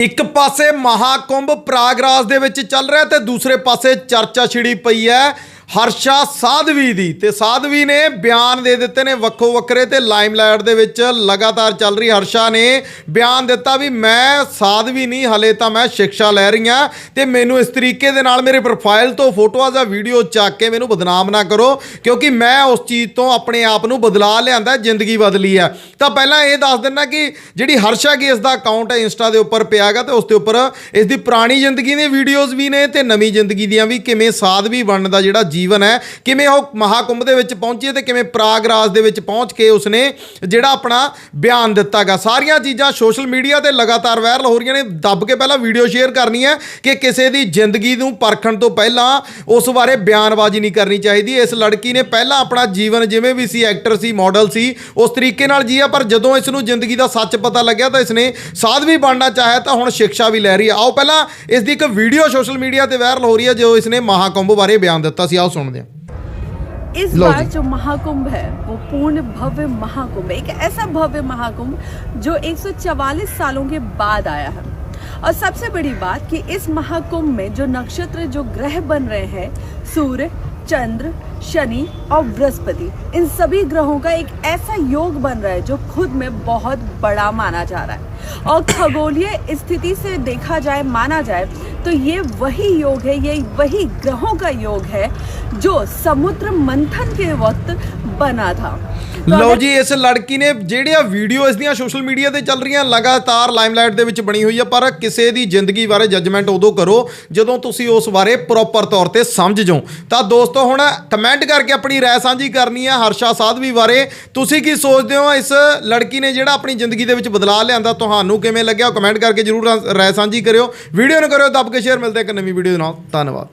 ਇੱਕ ਪਾਸੇ ਮਹਾਕੁੰਭ ਪ੍ਰਾਗਰਾਜ ਦੇ ਵਿੱਚ ਚੱਲ ਰਿਹਾ ਤੇ ਦੂਸਰੇ ਪਾਸੇ ਚਰਚਾ ਛਿੜੀ ਪਈ ਹੈ। ਹਰਸ਼ਾ ਸਾਧਵੀ ਦੀ ਤੇ ਸਾਧਵੀ ਨੇ ਬਿਆਨ ਦੇ ਦਿੱਤੇ ਨੇ ਵੱਖੋ ਵੱਖਰੇ ਤੇ ਲਾਈਮਲਾਈਟ ਦੇ ਵਿੱਚ ਲਗਾਤਾਰ ਚੱਲ ਰਹੀ ਹਰਸ਼ਾ ਨੇ ਬਿਆਨ ਦਿੱਤਾ ਵੀ ਮੈਂ ਸਾਧਵੀ ਨਹੀਂ, ਹਲੇ ਤਾਂ ਮੈਂ ਸਿੱਖਿਆ ਲੈ ਰਹੀ ਹਾਂ ਤੇ ਮੈਨੂੰ ਇਸ ਤਰੀਕੇ ਦੇ ਨਾਲ ਮੇਰੇ ਪ੍ਰੋਫਾਈਲ ਤੋਂ ਫੋਟੋਆਂ ਜਾਂ ਵੀਡੀਓ ਚੱਕ ਕੇ ਮੈਨੂੰ ਬਦਨਾਮ ਨਾ ਕਰੋ, ਕਿਉਂਕਿ ਮੈਂ ਉਸ ਚੀਜ਼ ਤੋਂ ਆਪਣੇ ਆਪ ਨੂੰ ਬਦਲਾ ਲਿਆਂਦਾ, ਜ਼ਿੰਦਗੀ ਬਦਲੀ ਹੈ। ਤਾਂ ਪਹਿਲਾਂ ਇਹ ਦੱਸ ਦਿੰਨਾ ਕਿ ਜਿਹੜੀ ਹਰਸ਼ਾ ਗੀ ਇਸ ਦਾ ਅਕਾਊਂਟ ਹੈ, ਇੰਸਟਾ ਦੇ ਉੱਪਰ ਪਿਆਗਾ ਤੇ ਉਸ ਦੇ ਉੱਪਰ ਇਸ ਦੀ ਪੁਰਾਣੀ ਜ਼ਿੰਦਗੀ ਦੀਆਂ ਵੀਡੀਓਜ਼ ਵੀ ਨੇ ਤੇ ਨਵੀਂ ਜ਼ਿੰਦਗੀ ਦੀਆਂ ਵੀ ਕਿਵੇਂ ਸਾਧਵੀ ਬਣਨ ਦਾ ਜਿਹੜਾ ਜੀਵਨ ਹੈ। ਕਿਵੇਂ ਉਹ ਮਹਾਕੁੰਭ ਦੇ ਵਿੱਚ ਪਹੁੰਚੀ ਹੈ ਤੇ ਕਿਵੇਂ ਪ੍ਰਾਗਰਾਜ ਦੇ ਵਿੱਚ ਪਹੁੰਚ ਕੇ ਉਸਨੇ ਜਿਹੜਾ ਆਪਣਾ ਬਿਆਨ ਦਿੱਤਾਗਾ ਸਾਰੀਆਂ ਚੀਜ਼ਾਂ ਸੋਸ਼ਲ ਮੀਡੀਆ ਤੇ ਲਗਾਤਾਰ ਵਾਇਰਲ ਹੋ ਰਹੀਆਂ ਨੇ। ਦੱਬ ਕੇ ਪਹਿਲਾਂ ਵੀਡੀਓ ਸ਼ੇਅਰ ਕਰਨੀ ਹੈ ਕਿ ਕਿਸੇ ਦੀ ਜ਼ਿੰਦਗੀ ਨੂੰ ਪਰਖਣ ਤੋਂ ਪਹਿਲਾਂ ਉਸ ਬਾਰੇ ਬਿਆਨਬਾਜ਼ੀ ਨਹੀਂ ਕਰਨੀ ਚਾਹੀਦੀ। ਇਸ ਲੜਕੀ ਨੇ ਪਹਿਲਾਂ ਆਪਣਾ ਜੀਵਨ ਜਿਵੇਂ ਵੀ ਸੀ, ਐਕਟਰ ਸੀ, ਮਾਡਲ ਸੀ, ਉਸ ਤਰੀਕੇ ਨਾਲ ਜੀਆ, ਪਰ ਜਦੋਂ ਇਸ ਨੂੰ ਜ਼ਿੰਦਗੀ ਦਾ ਸੱਚ ਪਤਾ ਲੱਗਿਆ ਤਾਂ ਇਸਨੇ ਸਾਧਵੀ ਬਣਨਾ ਚਾਹਿਆ, ਤਾਂ ਹੁਣ ਸਿੱਖਿਆ ਵੀ ਲੈ ਰਹੀ ਹੈ। ਆਓ ਪਹਿਲਾਂ ਇਸ ਦੀ ਇੱਕ ਵੀਡੀਓ ਸੋਸ਼ਲ ਮੀਡੀਆ ਤੇ ਵਾਇਰਲ ਹੋ ਰਹੀ ਹੈ, ਜੋ ਇਸਨੇ ਮਹਾਕੁੰਭ ਬਾਰੇ ਬਿਆਨ ਦਿੱਤਾ ਸੀ। ਆਓ ਸੁਣਦੇ ਹਾਂ इस लो बार जी। जो महाकुंभ है वो पूर्ण भव्य महाकुंभ एक ऐसा भव्य महाकुंभ जो 144 सालों के बाद आया है और सबसे बड़ी बात कि इस महाकुंभ में जो नक्षत्र जो ग्रह बन रहे हैं सूर्य चंद्र शनि और बृहस्पति इन सभी ग्रहों का एक ऐसा योग बन रहा है जो खुद में बहुत बड़ा माना जा रहा है और खगोलीय स्थिति से देखा जाए माना जाए तो ये वही योग है ये वही ग्रहों का योग है जो समुद्र मंथन के वक्त बना था तो ਲਓ अगर- ਜੀ ਇਸ ਲੜਕੀ ਨੇ ਜਿਹੜੀਆਂ ਵੀਡੀਓ ਇਸ ਦੀਆਂ ਸੋਸ਼ਲ ਮੀਡੀਆ ਤੇ ਚੱਲ ਰਹੀਆਂ ਲਗਾਤਾਰ ਲਾਈਮਲਾਈਟ ਦੇ ਵਿੱਚ ਬਣੀ ਹੋਈ ਹੈ ਪਰ ਕਿਸੇ ਦੀ ਜ਼ਿੰਦਗੀ ਬਾਰੇ ਜੱਜਮੈਂਟ ਉਦੋਂ ਕਰੋ ਜਦੋਂ ਤੁਸੀਂ ਉਸ ਬਾਰੇ ਪ੍ਰੋਪਰ ਤੌਰ ਤੇ ਸਮਝ ਜਾਓ ਤਾਂ ਦੋਸਤੋ ਹੁਣ ਕਮੈਂਟ ਕਰਕੇ ਆਪਣੀ ਰਾਏ ਸਾਂਝੀ ਕਰਨੀ ਹੈ ਹਰਸ਼ਾ ਸਾਧਵੀ ਬਾਰੇ ਤੁਸੀਂ ਕੀ ਸੋਚਦੇ ਹੋ ਇਸ ਲੜਕੀ ਨੇ ਜਿਹੜਾ ਆਪਣੀ ਜ਼ਿੰਦਗੀ ਦੇ ਵਿੱਚ ਬਦਲਾਅ ਲਿਆਂਦਾ ਤੁਹਾਨੂੰ ਕਿਵੇਂ ਲੱਗਿਆ ਕਮੈਂਟ ਕਰਕੇ ਜਰੂਰ ਰਾਏ ਸਾਂਝੀ ਕਰਿਓ ਵੀਡੀਓ ਨੂੰ ਕਰਿਓ ਦੱਬ ਕੇ ਸ਼ੇਅਰ ਮਿਲਦੇ ਇੱਕ ਨਵੀਂ ਵੀਡੀਓ ਦੇ ਨਾਲ। ਧੰਨਵਾਦ।